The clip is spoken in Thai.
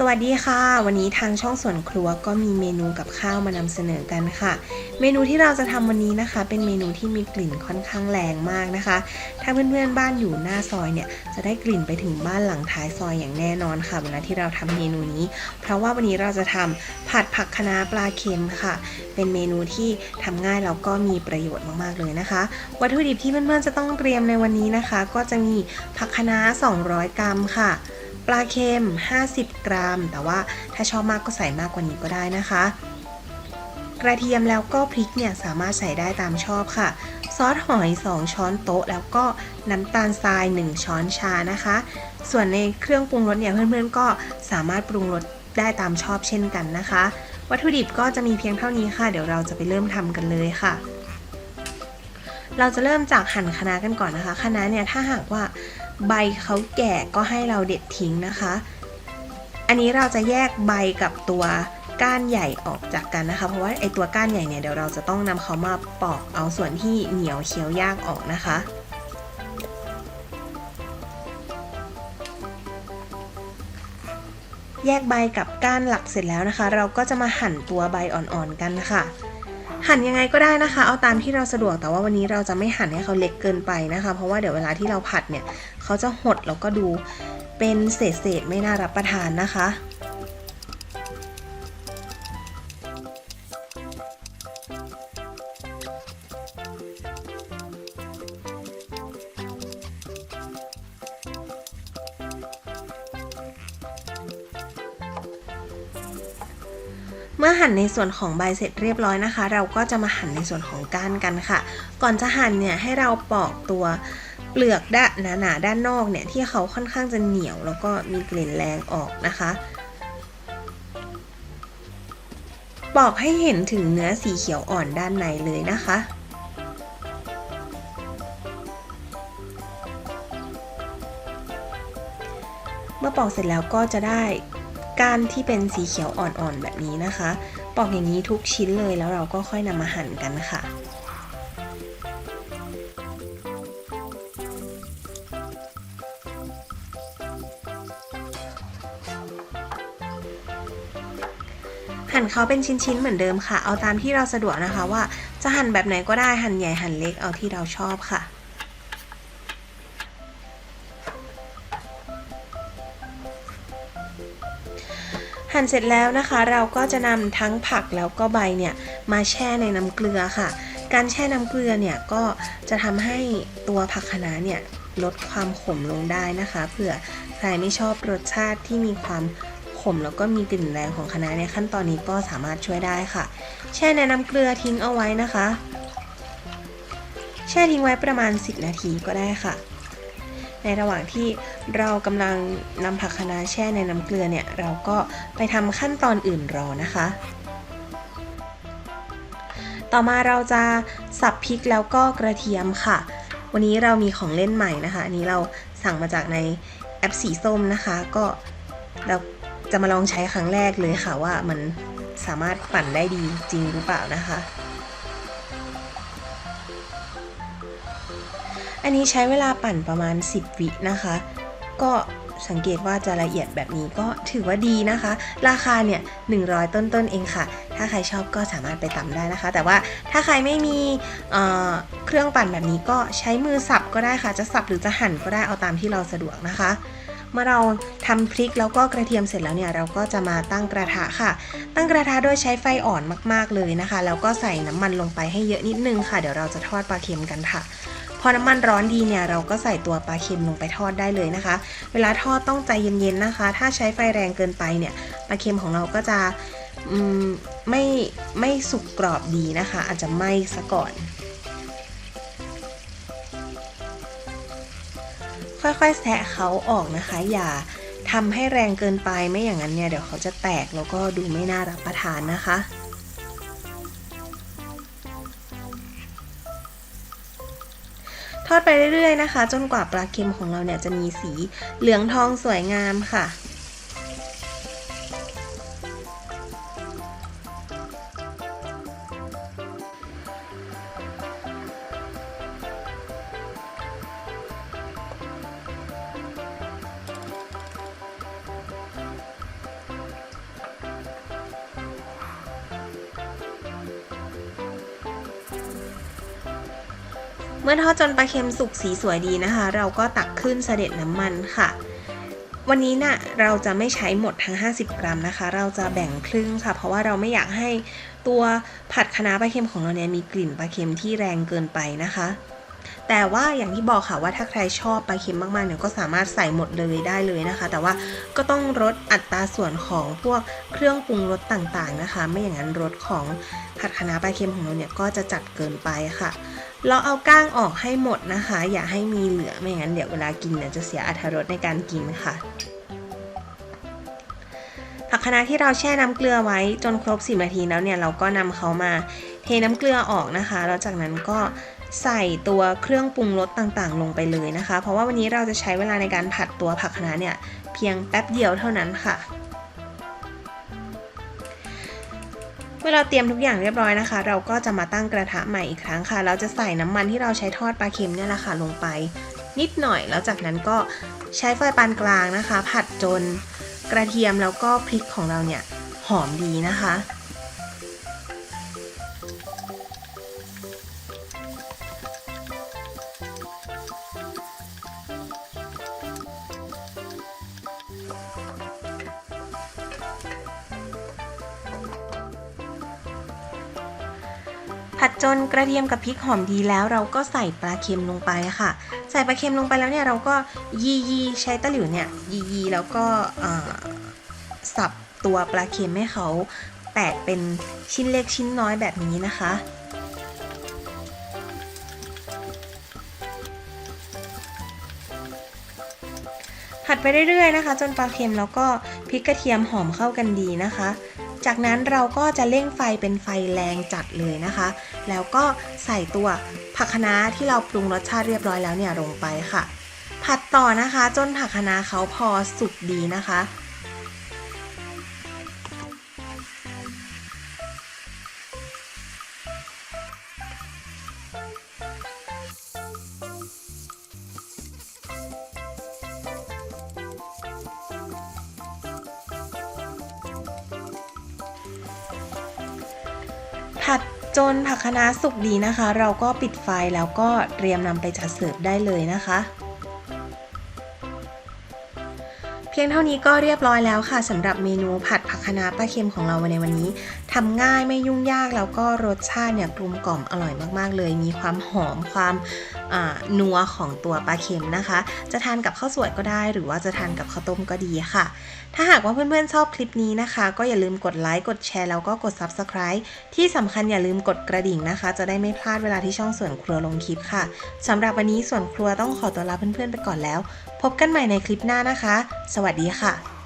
สวัสดีค่ะ วันนี้ทางช่องส่วนครัวก็มีเมนูกับข้าวมานำเสนอกันค่ะ เมนูที่เราจะทำวันนี้นะคะ เป็นเมนูที่มีกลิ่นค่อนข้างแรงมากนะคะ ถ้าเพื่อนๆบ้านอยู่หน้าซอยเนี่ยจะได้กลิ่นไปถึงบ้านหลังท้ายซอยอย่างแน่นอนค่ะเวลาที่เราทำเมนูนี้ เพราะว่าวันนี้เราจะทำผัดผักคะน้าปลาเค็มค่ะ เป็นเมนูที่ทำง่ายแล้วก็มีประโยชน์มากๆเลยนะคะ วัตถุดิบที่เพื่อนๆจะต้องเตรียมในวันนี้นะคะ ก็จะมีผักคะน้า 200 กรัมค่ะ ปลาเค็ม 50 กรัม แต่ว่าถ้าชอบมากก็ใส่มากกว่านี้ก็ได้นะคะ กระเทียมแล้วก็พริกเนี่ยสามารถใส่ได้ตามชอบค่ะ ซอสหอย 2 ช้อนโต๊ะ แล้วก็น้ำตาลทราย 1 ช้อนชานะคะ ส่วนในเครื่องปรุงรสเนี่ยเพื่อนๆก็สามารถปรุงรสได้ตามชอบเช่นกันนะคะ วัตถุดิบก็จะมีเพียงเท่านี้ค่ะ เดี๋ยวเราจะไปเริ่มทำกันเลยค่ะเราจะเริ่มจากหั่นคะน้ากันก่อนนะคะ คะน้าเนี่ยถ้าหากว่า ใบเขาแก่ก็ให้เราเด็ดทิ้งนะคะ อันนี้เราจะแยกใบกับตัวก้านใหญ่ออกจากกันนะคะ เพราะว่าไอตัวก้านใหญ่เนี่ยเดี๋ยวเราจะต้องนำเขามาปอกเอาส่วนที่เหนียวเคี้ยวยากออกนะคะแยกใบกับก้านหลักเสร็จแล้วนะคะ เราก็จะมาหั่นตัวใบอ่อนๆกันค่ะ หั่นยังไงก็ได้นะคะ เอาตามที่เราสะดวกแต่ว่าวันนี้เราจะไม่หั่นให้เขาเล็กเกินไปนะคะ เพราะว่าเดี๋ยวเวลาที่เราผัดเนี่ยเขาจะหดแล้วก็ดูเป็นเศษๆไม่น่ารับประทานนะคะ เมื่อหั่นในส่วนของใบเสร็จเรียบร้อยนะคะ เราก็จะมาหั่นในส่วนของก้านกันค่ะ ก่อนจะหั่นเนี่ยให้เราปอกตัวเปลือกด้านหนาๆด้านนอกเนี่ยที่เขาค่อนข้างจะเหนียว แล้วก็มีกลิ่นแรงออกนะคะปอกให้เห็นถึงเนื้อสีเขียวอ่อนด้านในเลยนะคะเมื่อปอกเสร็จแล้วก็จะได้ ก้านที่เป็นสีเขียวอ่อนๆแบบนี้นะคะ ปอกอย่างนี้ทุกชิ้นเลยแล้วเราก็ค่อยนำมาหั่นกันค่ะหั่นเขาเป็นชิ้นๆเหมือนเดิมค่ะ เอาตามที่เราสะดวกนะคะว่าจะหั่นแบบไหนก็ได้หั่นใหญ่หั่นเล็กเอาที่เราชอบค่ะ หั่นเสร็จแล้วนะคะ เราก็จะนำทั้งผักแล้วก็ใบเนี่ยมาแช่ในน้ำเกลือค่ะ การแช่น้ำเกลือเนี่ยก็จะทำให้ตัวผักคะน้าเนี่ยลดความขมลงได้นะคะเผื่อใครไม่ชอบรสชาติที่มีความขมแล้วก็มีกลิ่นแรงของคะน้าในขั้นตอนนี้ก็สามารถช่วยได้ค่ะ แช่ในน้ำเกลือทิ้งเอาไว้นะคะ แช่ทิ้งไว้ประมาณ 10 นาทีก็ได้ค่ะ ในระหว่างที่เรากำลังนำผักคะน้าแช่ในน้ำเกลือเนี่ยเราก็ไปทำขั้นตอนอื่นรอนะคะ ต่อมาเราจะสับพริกแล้วก็กระเทียมค่ะ วันนี้เรามีของเล่นใหม่นะคะ อันนี้เราสั่งมาจากในแอปสีส้มนะคะ ก็เราจะมาลองใช้ครั้งแรกเลยค่ะว่ามันสามารถปั่นได้ดีจริงหรือเปล่านะคะ อันนี้ใช้เวลาปั่นประมาณ 10 วินะคะ ก็สังเกตว่าจะละเอียดแบบนี้ก็ถือว่าดีนะคะ ราคาเนี่ย100 ต้นๆเองค่ะ ถ้าใครชอบก็สามารถไปตำได้นะคะ แต่ว่าถ้าใครไม่มีเเครื่องปั่นแบบนี้ก็ใช้มือสับก็ได้ค่ะ จะสับหรือจะหั่นก็ได้เอาตามที่เราสะดวกนะคะ เมื่อเราทำพริกแล้วก็กระเทียมเสร็จแล้วเนี่ยเราก็จะมาตั้งกระทะค่ะ ตั้งกระทะโดยใช้ไฟอ่อนมากๆเลยนะคะ แล้วก็ใส่น้ำมันลงไปให้เยอะนิดนึงค่ะ เดี๋ยวเราจะทอดปลาเค็มกันค่ะ พอน้ำมันร้อนดีเนี่ยเราก็ใส่ตัวปลาเค็มลงไปทอดได้เลยนะคะ เวลาทอดต้องใจเย็นๆนะคะ ถ้าใช้ไฟแรงเกินไปเนี่ยปลาเค็มของเราก็จะมไม่ไม่สุกกรอบดีนะคะ อาจจะไหม้ซะก่อน ค่อยๆแซะเขาออกนะคะ อย่าทำให้แรงเกินไปไม่อย่างนั้นเนี่ยเดี๋ยวเขาจะแตกแล้วก็ดูไม่น่ารับประทานนะคะ ทอดไปเรื่อยๆนะคะ จนกว่าปลาเค็มของเราเนี่ยจะมีสีเหลืองทองสวยงามค่ะ เมื่อทอดจนปลาเค็มสุกสีสวยดีนะคะ เราก็ตักขึ้นเสด็จน้ำมันค่ะ วันนี้น่ะเราจะไม่ใช้หมดทั้ง 50 กรัมนะคะ เราจะแบ่งครึ่งค่ะ เพราะว่าเราไม่อยากให้ตัวผัดคะน้าปลาเค็มของเราเนี่ยมีกลิ่นปลาเค็มที่แรงเกินไปนะคะ แต่ว่าอย่างที่บอกค่ะว่าถ้าใครชอบปลาเค็มมากๆเนี่ยก็สามารถใส่หมดเลยได้เลยนะคะ แต่ว่าก็ต้องลดอัตราส่วนของพวกเครื่องปรุงรสต่างๆนะคะ ไม่อย่างนั้นรสของผัดคะน้าปลาเค็มของเราเนี่ยก็จะจัดเกินไปค่ะ เราเอาก้างออกให้หมดนะคะ อย่าให้มีเหลือไม่งั้นเดี๋ยวเวลากินเนี่ยจะเสียอรรถรสในการกินค่ะ ผักคะน้าที่เราแช่น้ำเกลือไว้จนครบ 10 นาทีแล้วเนี่ยเราก็นำเขามาเทน้ำเกลือออกนะคะ แล้วจากนั้นก็ใส่ตัวเครื่องปรุงรสต่างๆ ลงไปเลยนะคะ เพราะว่าวันนี้เราจะใช้เวลาในการผัดตัวผักคะน้าเนี่ยเพียงแป๊บเดียวเท่านั้นค่ะ เมื่อเราเตรียมทุกอย่างเรียบร้อยนะคะ เราก็จะมาตั้งกระทะใหม่อีกครั้งค่ะ เราจะใส่น้ำมันที่เราใช้ทอดปลาเค็มเนี่ยแหละค่ะลงไป นิดหน่อยแล้วจากนั้นก็ใช้ไฟปานกลางนะคะ ผัดจนกระเทียมแล้วก็พริกของเราเนี่ยหอมดีนะคะ ผัดจนกระเทียมกับพริกหอมดีแล้ว เราก็ใส่ปลาเค็มลงไปค่ะ ใส่ปลาเค็มลงไปแล้วเนี่ยเราก็ยียีใช้ตะหลิวเนี่ยยียีแล้วก็สับตัวปลาเค็มให้เขาแตกเป็นชิ้นเล็กชิ้นน้อยแบบนี้นะคะผัดไปเรื่อยๆนะคะ จนปลาเค็มแล้วก็พริกกระเทียมหอมเข้ากันดีนะคะ จากนั้นเราก็จะเร่งไฟเป็นไฟแรงจัดเลยนะคะ แล้วก็ใส่ตัวผักคะน้าที่เราปรุงรสชาติเรียบร้อยแล้วเนี่ยลงไปค่ะ ผัดต่อนะคะ จนผักคะน้าเขาพอสุกดีนะคะ ผัดจนผักคะน้าสุกดีนะคะ เราก็ปิดไฟแล้วก็เตรียมนำไปจัดเสิร์ฟได้เลยนะคะ เพียงเท่านี้ก็เรียบร้อยแล้วค่ะสำหรับเมนูผัดผักคะน้าปลาเค็มของเราในวันนี้ ทำง่ายไม่ยุ่งยากแล้วก็รสชาติเนี่ยกลมกล่อมอร่อยมากๆ เลย มีความหอมความอ่านัวของตัวปลาเค็มนะคะ จะทานกับข้าวสวยก็ได้ หรือว่าจะทานกับข้าวต้มก็ดีค่ะ ถ้าหากว่าเพื่อนๆชอบคลิปนี้นะคะ ก็อย่าลืมกดไลค์กดแชร์แล้วก็กด Subscribe ที่สำคัญอย่าลืมกดกระดิ่งนะคะ จะได้ไม่พลาดเวลาที่ช่องส่วนครัวลงคลิปค่ะสำหรับวันนี้ส่วนครัวต้องขอตัวลาเพื่อนๆไปก่อนแล้ว พบกันใหม่ในคลิปหน้านะคะ สวัสดีค่ะ